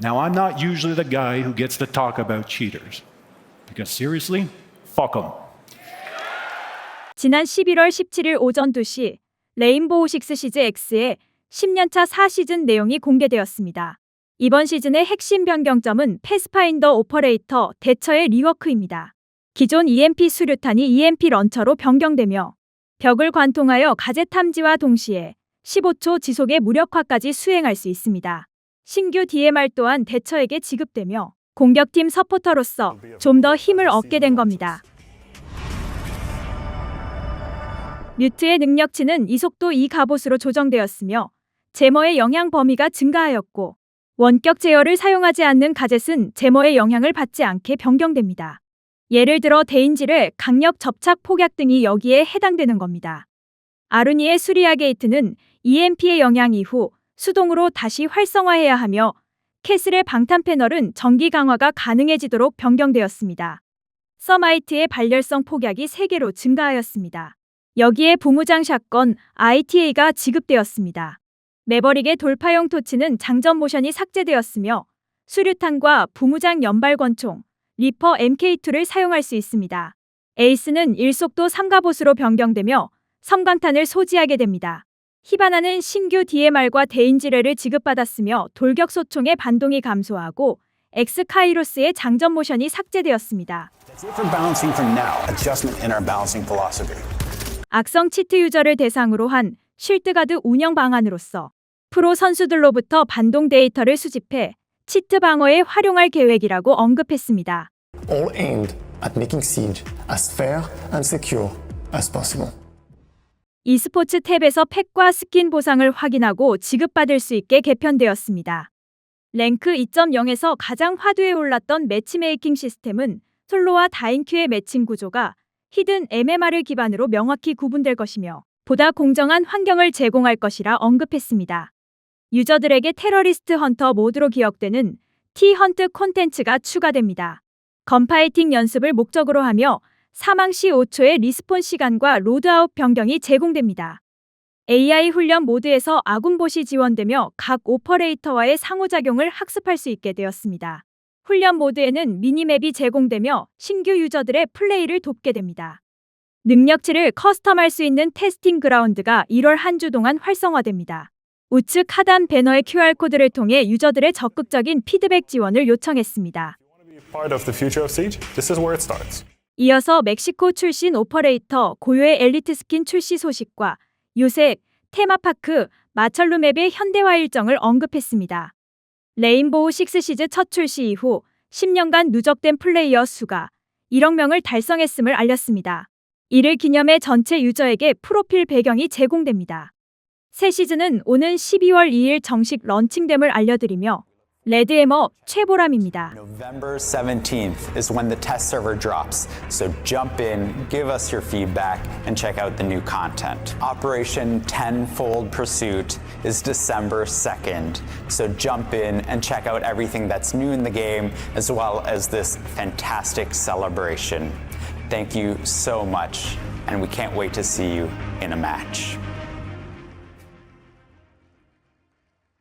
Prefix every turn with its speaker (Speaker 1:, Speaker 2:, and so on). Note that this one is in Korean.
Speaker 1: Now, I'm not usually the guy who gets to talk about cheaters. Because seriously, fuck them.
Speaker 2: 지난 11월 17일 오전 2시 레인보우 식스 시즈 X의 10년차 4시즌 내용이 공개되었습니다. 이번 시즌의 핵심 변경점은 패스파인더 오퍼레이터 대처의 리워크입니다. 기존 EMP 수류탄이 EMP 런처로 변경되며 벽을 관통하여 가제 탐지와 동시에 15초 지속의 무력화까지 수행할 수 있습니다. 신규 DMR 또한 대처에게 지급되며 공격팀 서포터로서 좀 더 힘을 얻게 된 겁니다. 뮤트의 능력치는 이속도 2 갑옷으로 조정되었으며 제머의 영향 범위가 증가하였고 원격 제어를 사용하지 않는 가젯은 제머의 영향을 받지 않게 변경됩니다. 예를 들어 대인지를 강력 접착 폭약 등이 여기에 해당되는 겁니다. 아루니의 수리아 게이트는 EMP의 영향 이후 수동으로 다시 활성화해야 하며 캐슬의 방탄 패널은 전기 강화가 가능해지도록 변경되었습니다. 서마이트의 발열성 폭약이 3개로 증가하였습니다. 여기에 부무장 샷건 ITA가 지급되었습니다. 매버릭의 돌파용 토치는 장전 모션이 삭제되었으며 수류탄과 부무장 연발 권총, 리퍼 MK2를 사용할 수 있습니다. 에이스는 일속도 3가봇으로 변경되며 섬광탄을 소지하게 됩니다. 히바나는 신규 DMR과 대인지뢰를 지급받았으며 돌격 소총의 반동이 감소하고 엑스카이로스의 장전 모션이 삭제되었습니다.
Speaker 3: That's it for balancing from now. Adjustment in our balancing philosophy.
Speaker 2: 악성 치트 유저를 대상으로 한 쉴드가드 운영 방안으로서 프로 선수들로부터 반동 데이터를 수집해 치트 방어에 활용할 계획이라고 언급했습니다.
Speaker 4: all aimed at making Siege as fair and secure as possible.
Speaker 2: E스포츠 탭에서 팩과 스킨 보상을 확인하고 지급받을 수 있게 개편되었습니다. 랭크 2.0에서 가장 화두에 올랐던 매치메이킹 시스템은 솔로와 다인큐의 매칭 구조가 히든 MMR을 기반으로 명확히 구분될 것이며 보다 공정한 환경을 제공할 것이라 언급했습니다. 유저들에게 테러리스트 헌터 모드로 기억되는 T-헌트 콘텐츠가 추가됩니다. 건파이팅 연습을 목적으로 하며 사망 시 5초의 리스폰 시간과 로드아웃 변경이 제공됩니다. AI 훈련 모드에서 아군봇이 지원되며 각 오퍼레이터와의 상호작용을 학습할 수 있게 되었습니다. 훈련 모드에는 미니맵이 제공되며 신규 유저들의 플레이를 돕게 됩니다. 능력치를 커스텀할 수 있는 테스팅 그라운드가 1월 한 주 동안 활성화됩니다. 우측 하단 배너의 QR코드를 통해 유저들의 적극적인 피드백 지원을 요청했습니다. 이어서 멕시코 출신 오퍼레이터 고요의 엘리트 스킨 출시 소식과 요새 테마파크 마철루 맵의 현대화 일정을 언급했습니다. 레인보우 식스 시즈 첫 출시 이후 10년간 누적된 플레이어 수가 1억 명을 달성했음을 알렸습니다. 이를 기념해 전체 유저에게 프로필 배경이 제공됩니다. 새 시즌은 오는 12월 2일 정식 런칭됨을 알려드리며 레드에머 최보람입니다.
Speaker 3: November 17th is when the test server drops, so jump in, give us your feedback, and check out the new content. Operation Tenfold Pursuit is December 2nd, so jump in and check out everything that's new in the game, as well as this fantastic celebration. Thank you so much, and we can't wait to see you in a match.